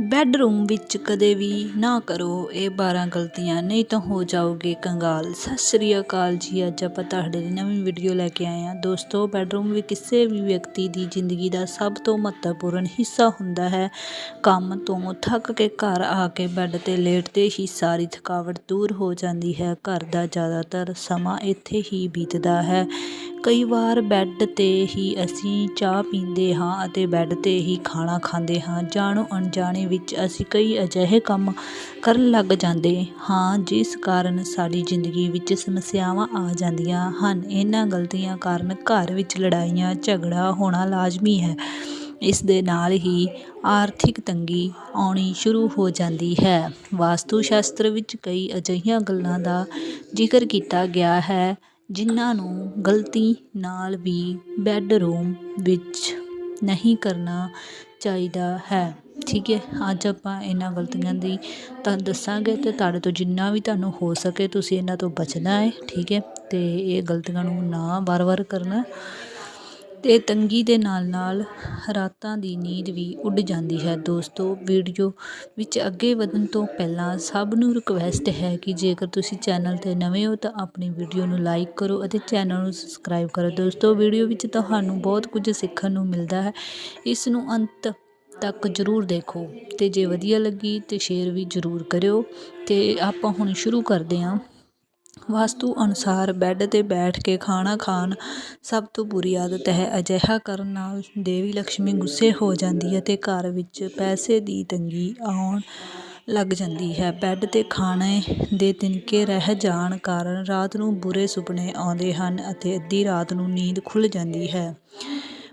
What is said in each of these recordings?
Bedroom ਵਿੱਚ ਕਦੇ ਵੀ ਨਾ ਕਰੋ ਇਹ 12 ਗਲਤੀਆਂ, ਨਹੀਂ ਤਾਂ ਹੋ ਜਾਓਗੇ ਕੰਗਾਲ। ਸਤਿ ਸ਼੍ਰੀ ਅਕਾਲ ਜੀ, ਅੱਜ ਆਪਾਂ ਤੁਹਾਡੇ ਲਈ ਨਵੀਂ ਵੀਡੀਓ ਲੈ ਕੇ ਆਏ ਹਾਂ। ਦੋਸਤੋ, ਬੈੱਡਰੂਮ ਵੀ ਕਿਸੇ ਵੀ ਵਿਅਕਤੀ ਦੀ ਜ਼ਿੰਦਗੀ ਦਾ ਸਭ ਤੋਂ ਮਹੱਤਵਪੂਰਨ ਹਿੱਸਾ ਹੁੰਦਾ ਹੈ। ਕੰਮ ਤੋਂ ਥੱਕ ਕੇ ਘਰ ਆ ਕੇ ਬੈੱਡ 'ਤੇ ਲੇਟਦੇ ਹੀ ਸਾਰੀ ਥਕਾਵਟ ਦੂਰ ਹੋ ਜਾਂਦੀ ਹੈ। ਘਰ ਦਾ ਜ਼ਿਆਦਾਤਰ ਸਮਾਂ ਇੱਥੇ ਹੀ ਬੀਤਦਾ ਹੈ। ਕਈ ਵਾਰ ਬੈੱਡ 'ਤੇ ਹੀ ਅਸੀਂ ਚਾਹ ਪੀਂਦੇ ਹਾਂ ਅਤੇ ਬੈੱਡ 'ਤੇ ਹੀ ਖਾਣਾ ਖਾਂਦੇ ਹਾਂ। ਜਾਣੋ ਅਣਜਾਣੇ ਵਿੱਚ ਅਸੀਂ ਕਈ ਅਜਿਹੇ ਕੰਮ ਕਰਨ ਲੱਗ ਜਾਂਦੇ ਹਾਂ, ਜਿਸ ਕਾਰਨ ਸਾਡੀ ਜ਼ਿੰਦਗੀ ਵਿੱਚ ਸਮੱਸਿਆਵਾਂ ਆ ਜਾਂਦੀਆਂ ਹਨ। ਇਹਨਾਂ ਗਲਤੀਆਂ ਕਾਰਨ ਘਰ ਵਿੱਚ ਲੜਾਈਆਂ, ਝਗੜਾ ਹੋਣਾ ਲਾਜ਼ਮੀ ਹੈ। ਇਸ ਦੇ ਨਾਲ ਹੀ ਆਰਥਿਕ ਤੰਗੀ ਆਉਣੀ ਸ਼ੁਰੂ ਹੋ ਜਾਂਦੀ ਹੈ। ਵਾਸਤੂ ਸ਼ਾਸਤਰ ਵਿੱਚ ਕਈ ਅਜਿਹੀਆਂ ਗੱਲਾਂ ਦਾ ਜ਼ਿਕਰ ਕੀਤਾ ਗਿਆ ਹੈ, ਜਿਨ੍ਹਾਂ ਨੂੰ ਗਲਤੀ ਨਾਲ ਵੀ ਬੈੱਡਰੂਮ ਵਿੱਚ ਨਹੀਂ ਕਰਨਾ ਚਾਹੀਦਾ ਹੈ। ਠੀਕ ਹੈ, ਅੱਜ ਆਪਾਂ ਇਹਨਾਂ ਗਲਤੀਆਂ ਦੀ ਤੁਹਾਨੂੰ ਦੱਸਾਂਗੇ ਅਤੇ ਤੁਹਾਡੇ ਤੋਂ ਜਿੰਨਾ ਵੀ ਤੁਹਾਨੂੰ ਹੋ ਸਕੇ ਤੁਸੀਂ ਇਹਨਾਂ ਤੋਂ ਬਚਣਾ ਹੈ। ਠੀਕ ਹੈ ਅਤੇ ਇਹ ਗਲਤੀਆਂ ਨੂੰ ਨਾ ਵਾਰ ਵਾਰ ਕਰਨਾ। ਅਤੇ ਤੰਗੀ ਦੇ ਨਾਲ ਨਾਲ ਰਾਤਾਂ ਦੀ ਨੀਂਦ ਵੀ ਉੱਡ ਜਾਂਦੀ ਹੈ। ਦੋਸਤੋ, ਵੀਡੀਓ ਵਿੱਚ ਅੱਗੇ ਵਧਣ ਤੋਂ ਪਹਿਲਾਂ ਸਭ ਨੂੰ ਰਿਕੁਐਸਟ ਹੈ ਕਿ ਜੇਕਰ ਤੁਸੀਂ ਚੈਨਲ 'ਤੇ ਨਵੇਂ ਹੋ ਤਾਂ ਆਪਣੀ ਵੀਡੀਓ ਨੂੰ ਲਾਈਕ ਕਰੋ ਅਤੇ ਚੈਨਲ ਨੂੰ ਸਬਸਕ੍ਰਾਈਬ ਕਰੋ। ਦੋਸਤੋ, ਵੀਡੀਓ ਵਿੱਚ ਤੁਹਾਨੂੰ ਬਹੁਤ ਕੁਝ ਸਿੱਖਣ ਨੂੰ ਮਿਲਦਾ ਹੈ। ਇਸ ਨੂੰ ਅੰਤ ਤੱਕ ਜ਼ਰੂਰ ਦੇਖੋ ਅਤੇ ਜੇ ਵਧੀਆ ਲੱਗੀ ਤਾਂ ਸ਼ੇਅਰ ਵੀ ਜ਼ਰੂਰ ਕਰਿਓ। ਅਤੇ ਆਪਾਂ ਹੁਣ ਸ਼ੁਰੂ ਕਰਦੇ ਹਾਂ। ਵਾਸਤੂ ਅਨੁਸਾਰ ਬੈੱਡ 'ਤੇ ਬੈਠ ਕੇ ਖਾਣਾ ਖਾਣ ਸਭ ਤੋਂ ਬੁਰੀ ਆਦਤ ਹੈ। ਅਜਿਹਾ ਕਰਨ ਨਾਲ ਦੇਵੀ ਲਕਸ਼ਮੀ ਗੁੱਸੇ ਹੋ ਜਾਂਦੀ ਹੈ ਅਤੇ ਘਰ ਵਿੱਚ ਪੈਸੇ ਦੀ ਤੰਗੀ ਆਉਣ ਲੱਗ ਜਾਂਦੀ ਹੈ। ਬੈੱਡ 'ਤੇ ਖਾਣੇ ਦੇ ਤਿਨਕੇ ਰਹਿ ਜਾਣ ਕਾਰਨ ਰਾਤ ਨੂੰ ਬੁਰੇ ਸੁਪਨੇ ਆਉਂਦੇ ਹਨ ਅਤੇ ਅੱਧੀ ਰਾਤ ਨੂੰ ਨੀਂਦ ਖੁੱਲ੍ਹ ਜਾਂਦੀ ਹੈ।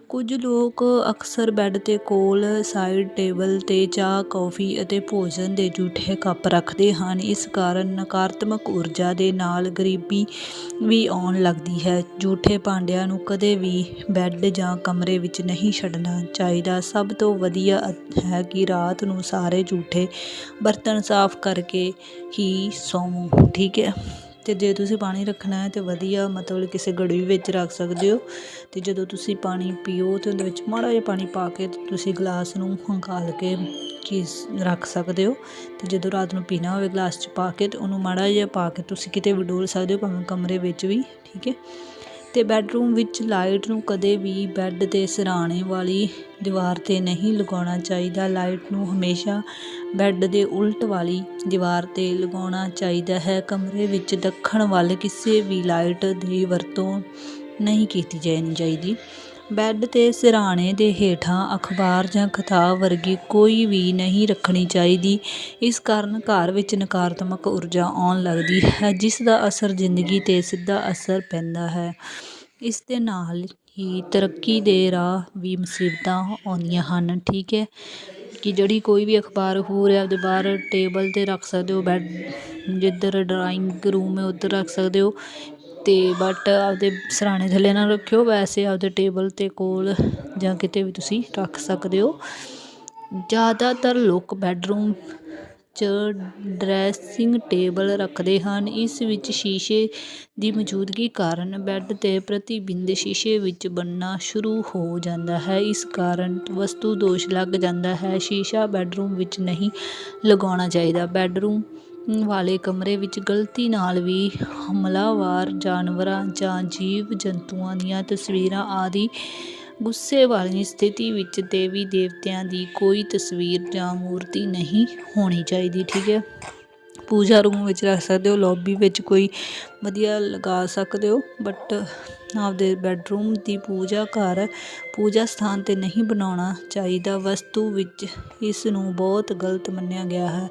ਕੁਝ ਲੋਕ ਅਕਸਰ ਬੈੱਡ ਦੇ ਕੋਲ, ਸਾਈਡ ਟੇਬਲ 'ਤੇ ਚਾਹ, ਕੌਫੀ ਅਤੇ ਭੋਜਨ ਦੇ ਜੂਠੇ ਕੱਪ ਰੱਖਦੇ ਹਨ। ਇਸ ਕਾਰਨ ਨਕਾਰਾਤਮਕ ਊਰਜਾ ਦੇ ਨਾਲ ਗਰੀਬੀ ਵੀ ਆਉਣ ਲੱਗਦੀ ਹੈ। ਜੂਠੇ ਭਾਂਡਿਆਂ ਨੂੰ ਕਦੇ ਵੀ ਬੈੱਡ ਜਾਂ ਕਮਰੇ ਵਿੱਚ ਨਹੀਂ ਛੱਡਣਾ ਚਾਹੀਦਾ। ਸਭ ਤੋਂ ਵਧੀਆ ਹੈ ਕਿ ਰਾਤ ਨੂੰ ਸਾਰੇ ਜੂਠੇ ਬਰਤਨ ਸਾਫ਼ ਕਰਕੇ ਹੀ ਸੌਵੋ ਠੀਕ ਹੈ। ਅਤੇ ਜੇ ਤੁਸੀਂ ਪਾਣੀ ਰੱਖਣਾ ਹੈ ਤਾਂ ਵਧੀਆ ਮਤਲਬ ਕਿਸੇ ਗੜਵੀ ਵਿੱਚ ਰੱਖ ਸਕਦੇ ਹੋ ਅਤੇ ਜਦੋਂ ਤੁਸੀਂ ਪਾਣੀ ਪੀਓ ਤਾਂ ਉਹਦੇ ਵਿੱਚ ਮਾੜਾ ਜਿਹਾ ਪਾਣੀ ਪਾ ਕੇ ਤੁਸੀਂ ਗਲਾਸ ਨੂੰ ਹੰਕਾਲ ਕੇ ਚੀਜ਼ ਰੱਖ ਸਕਦੇ ਹੋ ਅਤੇ ਜਦੋਂ ਰਾਤ ਨੂੰ ਪੀਣਾ ਹੋਵੇ ਗਲਾਸ 'ਚ ਪਾ ਕੇ ਤਾਂ ਉਹਨੂੰ ਮਾੜਾ ਜਿਹਾ ਪਾ ਕੇ ਤੁਸੀਂ ਕਿਤੇ ਵੀ ਡੋਲ ਸਕਦੇ ਹੋ, ਭਾਵੇਂ ਕਮਰੇ ਵਿੱਚ ਵੀ, ਠੀਕ ਹੈ? ਅਤੇ ਬੈੱਡਰੂਮ ਵਿੱਚ ਲਾਈਟ ਨੂੰ ਕਦੇ ਵੀ ਬੈੱਡ ਦੇ ਸਿਰਹਾਣੇ ਵਾਲੀ ਦੀਵਾਰ 'ਤੇ ਨਹੀਂ ਲਗਾਉਣਾ ਚਾਹੀਦਾ। ਲਾਈਟ ਨੂੰ ਹਮੇਸ਼ਾ ਬੈੱਡ ਦੇ ਉਲਟ ਵਾਲੀ ਦੀਵਾਰ 'ਤੇ ਲਗਾਉਣਾ ਚਾਹੀਦਾ ਹੈ। ਕਮਰੇ ਵਿੱਚ ਦੱਖਣ ਵੱਲ ਕਿਸੇ ਵੀ ਲਾਈਟ ਦੀ ਵਰਤੋਂ ਨਹੀਂ ਕੀਤੀ ਜਾਣੀ ਚਾਹੀਦੀ ਬੈੱਡ 'ਤੇ ਸਿਰਹਾਣੇ ਦੇ ਹੇਠਾਂ ਅਖਬਾਰ ਜਾਂ ਕਿਤਾਬ ਵਰਗੀ ਕੋਈ ਵੀ ਨਹੀਂ ਰੱਖਣੀ ਚਾਹੀਦੀ। ਇਸ ਕਾਰਨ ਘਰ ਵਿੱਚ ਨਕਾਰਾਤਮਕ ਊਰਜਾ ਆਉਣ ਲੱਗਦੀ ਹੈ, ਜਿਸ ਦਾ ਅਸਰ ਜ਼ਿੰਦਗੀ 'ਤੇ ਸਿੱਧਾ ਅਸਰ ਪੈਂਦਾ ਹੈ। ਇਸ ਦੇ ਨਾਲ ਹੀ ਤਰੱਕੀ ਦੇ ਰਾਹ ਵੀ ਮੁਸੀਬਤਾਂ ਆਉਂਦੀਆਂ ਹਨ। ਠੀਕ ਹੈ। ਕਿ ਜਿਹੜੀ ਕੋਈ ਵੀ ਅਖਬਾਰ ਅਖਬੂਰ ਹੈ ਆਪਦੇ ਬਾਹਰ ਟੇਬਲ 'ਤੇ ਰੱਖ ਸਕਦੇ ਹੋ, ਬੈਡ ਜਿੱਧਰ ਡਰਾਇੰਗ ਰੂਮ ਹੈ, ਉੱਧਰ ਰੱਖ ਸਕਦੇ ਹੋ। ਅਤੇ ਬਟ ਆਪਦੇ ਸਿਰਹਾਣੇ ਥੱਲੇ ਨਾ ਰੱਖਿਓ, ਵੈਸੇ ਆਪਦੇ ਟੇਬਲ 'ਤੇ ਕੋਲ ਜਾਂ ਕਿਤੇ ਵੀ ਤੁਸੀਂ ਰੱਖ ਸਕਦੇ ਹੋ। ਜ਼ਿਆਦਾਤਰ ਲੋਕ ਬੈਡਰੂਮ 'ਚ ਡਰੈਸਿੰਗ ਟੇਬਲ ਰੱਖਦੇ ਹਨ। ਇਸ ਵਿੱਚ ਸ਼ੀਸ਼ੇ ਦੀ ਮੌਜੂਦਗੀ ਕਾਰਨ ਬੈੱਡ 'ਤੇ ਪ੍ਰਤੀਬਿੰਬ ਸ਼ੀਸ਼ੇ ਵਿੱਚ ਬਣਨਾ ਸ਼ੁਰੂ ਹੋ ਜਾਂਦਾ ਹੈ। ਇਸ ਕਾਰਨ ਵਸਤੂ ਦੋਸ਼ ਲੱਗ ਜਾਂਦਾ ਹੈ। ਸ਼ੀਸ਼ਾ ਬੈੱਡਰੂਮ ਵਿੱਚ ਨਹੀਂ ਲਗਾਉਣਾ ਚਾਹੀਦਾ। ਬੈੱਡਰੂਮ ਵਾਲੇ ਕਮਰੇ ਵਿੱਚ ਗਲਤੀ ਨਾਲ ਵੀ ਹਮਲਾਵਾਰ ਜਾਨਵਰਾਂ ਜਾਂ ਜੀਵ ਜੰਤੂਆਂ ਦੀਆਂ ਤਸਵੀਰਾਂ ਆਦਿ ਗੁੱਸੇ ਵਾਲੀ ਸਥਿਤੀ ਵਿੱਚ ਦੇਵੀ ਦੇਵਤਿਆਂ ਦੀ ਕੋਈ ਤਸਵੀਰ ਜਾਂ ਮੂਰਤੀ ਨਹੀਂ ਹੋਣੀ ਚਾਹੀਦੀ, ਠੀਕ ਹੈ? ਪੂਜਾ ਰੂਮ ਵਿੱਚ ਰੱਖ ਸਕਦੇ ਹੋ ਲੌਬੀ ਵਿੱਚ ਕੋਈ ਵਧੀਆ ਲਗਾ ਸਕਦੇ ਹੋ ਬਟ ਆਪਦੇ ਬੈੱਡਰੂਮ ਦੀ ਪੂਜਾ ਘਰ, ਪੂਜਾ ਸਥਾਨ 'ਤੇ ਨਹੀਂ ਬਣਾਉਣਾ ਚਾਹੀਦਾ। ਵਸਤੂ ਵਿੱਚ ਇਸ ਨੂੰ ਬਹੁਤ ਗਲਤ ਮੰਨਿਆ ਗਿਆ ਹੈ,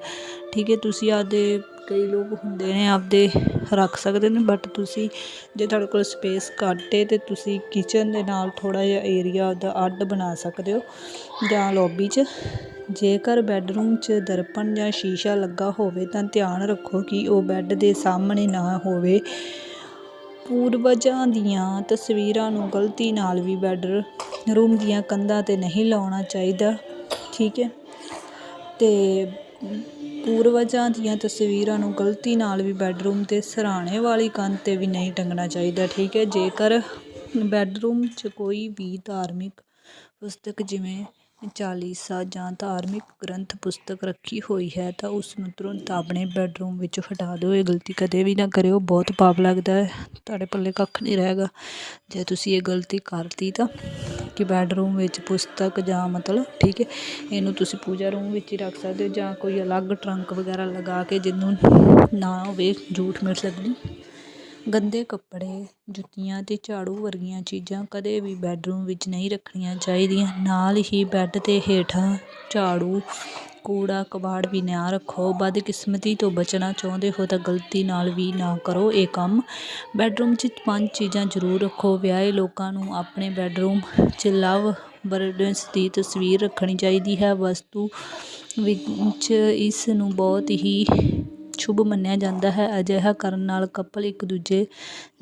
ਠੀਕ ਹੈ? ਤੁਸੀਂ ਆਪਦੇ ਕਈ ਲੋਕ ਹੁੰਦੇ ਨੇ, ਆਪਦੇ ਰੱਖ ਸਕਦੇ ਨੇ ਬਟ ਤੁਸੀਂ ਜੇ ਤੁਹਾਡੇ ਕੋਲ ਸਪੇਸ ਘੱਟ ਹੈ ਤਾਂ ਤੁਸੀਂ ਕਿਚਨ ਦੇ ਨਾਲ ਥੋੜ੍ਹਾ ਜਿਹਾ ਏਰੀਆ ਦਾ ਅੱਡ ਬਣਾ ਸਕਦੇ ਹੋ, ਜਾਂ ਲੋਬੀ 'ਚ। ਜੇਕਰ ਬੈੱਡਰੂਮ 'ਚ ਦਰਪਣ ਜਾਂ ਸ਼ੀਸ਼ਾ ਲੱਗਾ ਹੋਵੇ, ਤਾਂ ਧਿਆਨ ਰੱਖੋ ਕਿ ਉਹ ਬੈੱਡ ਦੇ ਸਾਹਮਣੇ ਨਾ ਹੋਵੇ। ਪੂਰਵਜਾਂ ਦੀਆਂ ਤਸਵੀਰਾਂ ਨੂੰ ਗਲਤੀ ਨਾਲ ਵੀ ਬੈੱਡ ਰੂਮ ਦੀਆਂ ਕੰਧਾਂ 'ਤੇ ਨਹੀਂ ਲਾਉਣਾ ਚਾਹੀਦਾ, ਠੀਕ ਹੈ ਅਤੇ ਪੂਰਵਜਾਂ ਦੀਆਂ ਤਸਵੀਰਾਂ ਨੂੰ ਗਲਤੀ ਨਾਲ ਵੀ ਬੈੱਡਰੂਮ 'ਤੇ ਸਿਰਹਾਣੇ ਵਾਲੀ ਕੰਧ 'ਤੇ ਵੀ ਨਹੀਂ ਟੰਗਣਾ ਚਾਹੀਦਾ, ਠੀਕ ਹੈ? ਜੇਕਰ ਬੈੱਡਰੂਮ 'ਚ ਕੋਈ ਵੀ ਧਾਰਮਿਕ ਪੁਸਤਕ ਜਿਵੇਂ ਚਾਲੀਸਾ ਜਾਂ ਧਾਰਮਿਕ ਗ੍ਰੰਥ ਪੁਸਤਕ ਰੱਖੀ ਹੋਈ ਹੈ ਤਾਂ ਉਸ ਨੂੰ ਤੁਰੰਤ ਆਪਣੇ ਬੈੱਡਰੂਮ ਵਿੱਚ ਹਟਾ ਦਿਓ। ਇਹ ਗਲਤੀ ਕਦੇ ਵੀ ਨਾ ਕਰਿਓ, ਬਹੁਤ ਪਾਪ ਲੱਗਦਾ ਹੈ। ਤੁਹਾਡੇ ਪੱਲੇ ਕੱਖ ਨਹੀਂ ਰਹੇਗਾ। ਜੇ ਤੁਸੀਂ ਇਹ ਗਲਤੀ ਕਰਤੀ ਤਾਂ ਕਿ ਬੈੱਡਰੂਮ ਵਿੱਚ ਪੁਸਤਕ ਜਾਂ ਮਤਲਬ, ਠੀਕ ਹੈ, ਇਹਨੂੰ ਤੁਸੀਂ ਪੂਜਾ ਰੂਮ ਵਿੱਚ ਹੀ ਰੱਖ ਸਕਦੇ ਹੋ ਜਾਂ ਕੋਈ ਅਲੱਗ ਟਰੰਕ ਵਗੈਰਾ ਲਗਾ ਕੇ ਜਿਹਨੂੰ ਨਾ ਹੋਵੇ, ਝੂਠ ਮਿਲ ਸਕਦੀ। ਗੰਦੇ ਕੱਪੜੇ, ਜੁੱਤੀਆਂ ਅਤੇ ਝਾੜੂ ਵਰਗੀਆਂ ਚੀਜ਼ਾਂ ਕਦੇ ਵੀ ਬੈਡਰੂਮ ਵਿੱਚ ਨਹੀਂ ਰੱਖਣੀਆਂ ਚਾਹੀਦੀਆਂ। ਨਾਲ ਹੀ ਬੈੱਡ ਦੇ ਹੇਠਾਂ ਝਾੜੂ, ਕੂੜਾ, ਕਬਾੜ ਵੀ ਨਾ ਰੱਖੋ। ਬਦਕਿਸਮਤੀ ਤੋਂ ਬਚਣਾ ਚਾਹੁੰਦੇ ਹੋ ਤਾਂ ਗਲਤੀ ਨਾਲ ਵੀ ਨਾ ਕਰੋ ਇਹ ਕੰਮ। ਬੈੱਡਰੂਮ 'ਚ ਪੰਜ ਚੀਜ਼ਾਂ ਜ਼ਰੂਰ ਰੱਖੋ। ਵਿਆਹੇ ਲੋਕਾਂ ਨੂੰ ਆਪਣੇ ਬੈੱਡਰੂਮ 'ਚ ਲਵ ਬਰਡਸ ਦੀ ਤਸਵੀਰ ਰੱਖਣੀ ਚਾਹੀਦੀ ਹੈ। ਵਸਤੂ ਵਿੱਚ ਇਸ ਨੂੰ ਬਹੁਤ ਹੀ ਸ਼ੁਭ ਮੰਨਿਆ ਜਾਂਦਾ ਹੈ। ਅਜਿਹਾ ਕਰਨ ਨਾਲ ਕਪਲ ਇੱਕ ਦੂਜੇ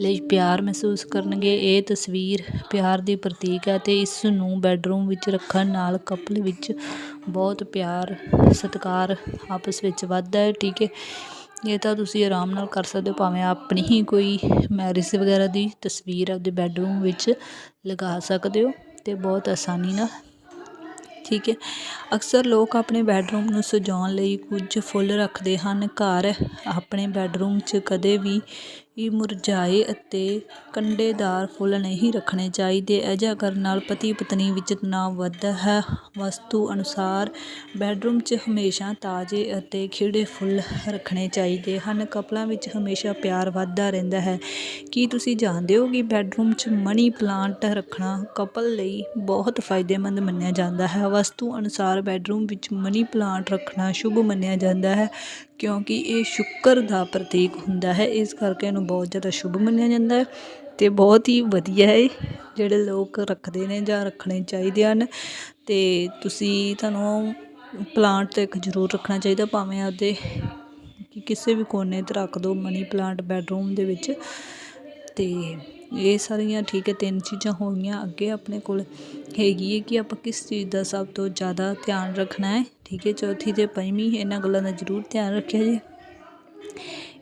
ਲਈ ਪਿਆਰ ਮਹਿਸੂਸ ਕਰਨਗੇ। ਇਹ ਤਸਵੀਰ ਪਿਆਰ ਦੀ ਪ੍ਰਤੀਕ ਹੈ ਅਤੇ ਇਸ ਨੂੰ ਬੈੱਡਰੂਮ ਵਿੱਚ ਰੱਖਣ ਨਾਲ ਕਪਲ ਵਿੱਚ ਬਹੁਤ ਪਿਆਰ, ਸਤਿਕਾਰ ਆਪਸ ਵਿੱਚ ਵੱਧਦਾ ਹੈ। ਠੀਕ ਹੈ। ਇਹ ਤਾਂ ਤੁਸੀਂ ਆਰਾਮ ਨਾਲ ਕਰ ਸਕਦੇ ਹੋ, ਭਾਵੇਂ ਆਪਣੀ ਹੀ ਕੋਈ ਮੈਰਿਜ ਵਗੈਰਾ ਦੀ ਤਸਵੀਰ ਆਪਦੇ ਬੈੱਡਰੂਮ ਵਿੱਚ ਲਗਾ ਸਕਦੇ ਹੋ ਅਤੇ ਬਹੁਤ ਆਸਾਨੀ ਨਾਲ ਠੀਕ ਹੈ। ਅਕਸਰ ਲੋਕ ਆਪਣੇ ਬੈੱਡਰੂਮ ਨੂੰ ਸਜਾਉਣ ਲਈ ਕੁਝ ਫੁੱਲ ਰੱਖਦੇ ਹਨ। ਘਰ ਆਪਣੇ ਬੈੱਡਰੂਮ 'ਚ ਕਦੇ ਵੀ ਇਹ ਮੁਰਝਾਏ ਅਤੇ ਕੰਡੇਦਾਰ ਫੁੱਲ ਨਹੀਂ ਰੱਖਣੇ ਚਾਹੀਦੇ। ਅਜਿਹਾ ਕਰਨ ਨਾਲ ਪਤੀ ਪਤਨੀ ਵਿੱਚ ਤਣਾਅ ਵੱਧਦਾ ਹੈ। ਵਸਤੂ ਅਨੁਸਾਰ ਬੈਡਰੂਮ 'ਚ ਹਮੇਸ਼ਾ ਤਾਜ਼ੇ ਅਤੇ ਖਿੜੇ ਫੁੱਲ ਰੱਖਣੇ ਚਾਹੀਦੇ ਹਨ। ਕਪਲਾਂ ਵਿੱਚ ਹਮੇਸ਼ਾ ਪਿਆਰ ਵੱਧਦਾ ਰਹਿੰਦਾ ਹੈ। ਕੀ ਤੁਸੀਂ ਜਾਣਦੇ ਹੋ ਕਿ ਬੈਡਰੂਮ 'ਚ ਮਨੀ ਪਲਾਂਟ ਰੱਖਣਾ ਕਪਲ ਲਈ ਬਹੁਤ ਫਾਇਦੇਮੰਦ ਮੰਨਿਆ ਜਾਂਦਾ ਹੈ? ਵਸਤੂ ਅਨੁਸਾਰ ਬੈਡਰੂਮ ਵਿੱਚ ਮਨੀ ਪਲਾਂਟ ਰੱਖਣਾ ਸ਼ੁਭ ਮੰਨਿਆ ਜਾਂਦਾ ਹੈ ਕਿਉਂਕਿ ਇਹ ਸ਼ੁੱਕਰ ਦਾ ਪ੍ਰਤੀਕ ਹੁੰਦਾ ਹੈ। ਇਸ ਕਰਕੇ ਇਹਨੂੰ ਬਹੁਤ ਜ਼ਿਆਦਾ ਸ਼ੁਭ ਮੰਨਿਆ ਜਾਂਦਾ ਹੈ ਅਤੇ ਬਹੁਤ ਹੀ ਵਧੀਆ ਹੈ ਜਿਹੜੇ ਲੋਕ ਰੱਖਦੇ ਨੇ ਜਾਂ ਰੱਖਣੇ ਚਾਹੀਦੇ ਹਨ। ਅਤੇ ਤੁਸੀਂ ਤੁਹਾਨੂੰ ਪਲਾਂਟ ਤਾਂ ਇੱਕ ਜ਼ਰੂਰ ਰੱਖਣਾ ਚਾਹੀਦਾ, ਭਾਵੇਂ ਆਪਦੇ ਕਿ ਕਿਸੇ ਵੀ ਕੋਨੇ 'ਤੇ ਰੱਖ ਦਿਓ ਮਨੀ ਪਲਾਂਟ ਬੈਡਰੂਮ ਦੇ ਵਿੱਚ। ਅਤੇ ਇਹ ਸਾਰੀਆਂ ਠੀਕ ਹੈ, ਤਿੰਨ ਚੀਜ਼ਾਂ ਹੋ ਗਈਆਂ ਅੱਗੇ ਆਪਣੇ ਕੋਲ ਹੈਗੀ ਹੈ ਕਿ ਆਪਾਂ ਕਿਸ ਚੀਜ਼ ਦਾ ਸਭ ਤੋਂ ਜ਼ਿਆਦਾ ਧਿਆਨ ਰੱਖਣਾ ਹੈ। ਠੀਕ ਹੈ, ਚੌਥੀ ਅਤੇ ਪੰਜਵੀਂ ਇਹਨਾਂ ਗੱਲਾਂ ਦਾ ਜ਼ਰੂਰ ਧਿਆਨ ਰੱਖਿਆ ਜੀ।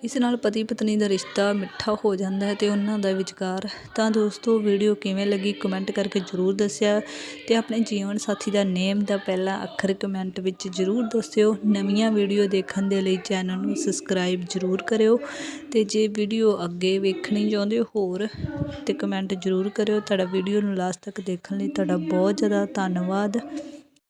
ਇਸ ਨਾਲ ਪਤੀ ਪਤਨੀ ਦਾ ਰਿਸ਼ਤਾ ਮਿੱਠਾ ਹੋ ਜਾਂਦਾ ਹੈ ਅਤੇ ਉਹਨਾਂ ਦਾ ਵਿਚਕਾਰ। ਤਾਂ ਦੋਸਤੋ, ਵੀਡੀਓ ਕਿਵੇਂ ਲੱਗੀ ਕਮੈਂਟ ਕਰਕੇ ਜ਼ਰੂਰ ਦੱਸਿਆ ਅਤੇ ਆਪਣੇ ਜੀਵਨ ਸਾਥੀ ਦਾ ਨੇਮ ਦਾ ਪਹਿਲਾ ਅੱਖਰ ਕਮੈਂਟ ਵਿੱਚ ਜ਼ਰੂਰ ਦੱਸਿਓ। ਨਵੀਆਂ ਵੀਡੀਓ ਦੇਖਣ ਦੇ ਲਈ ਚੈਨਲ ਨੂੰ ਸਬਸਕ੍ਰਾਈਬ ਜ਼ਰੂਰ ਕਰਿਓ ਅਤੇ ਜੇ ਵੀਡੀਓ ਅੱਗੇ ਵੇਖਣੀ ਚਾਹੁੰਦੇ ਹੋ ਹੋਰ ਤੇ ਕਮੈਂਟ ਜ਼ਰੂਰ ਕਰਿਓ। ਤੁਹਾਡਾ ਵੀਡੀਓ ਨੂੰ ਲਾਸਟ ਤੱਕ ਦੇਖਣ ਲਈ ਤੁਹਾਡਾ ਬਹੁਤ ਜ਼ਿਆਦਾ ਧੰਨਵਾਦ।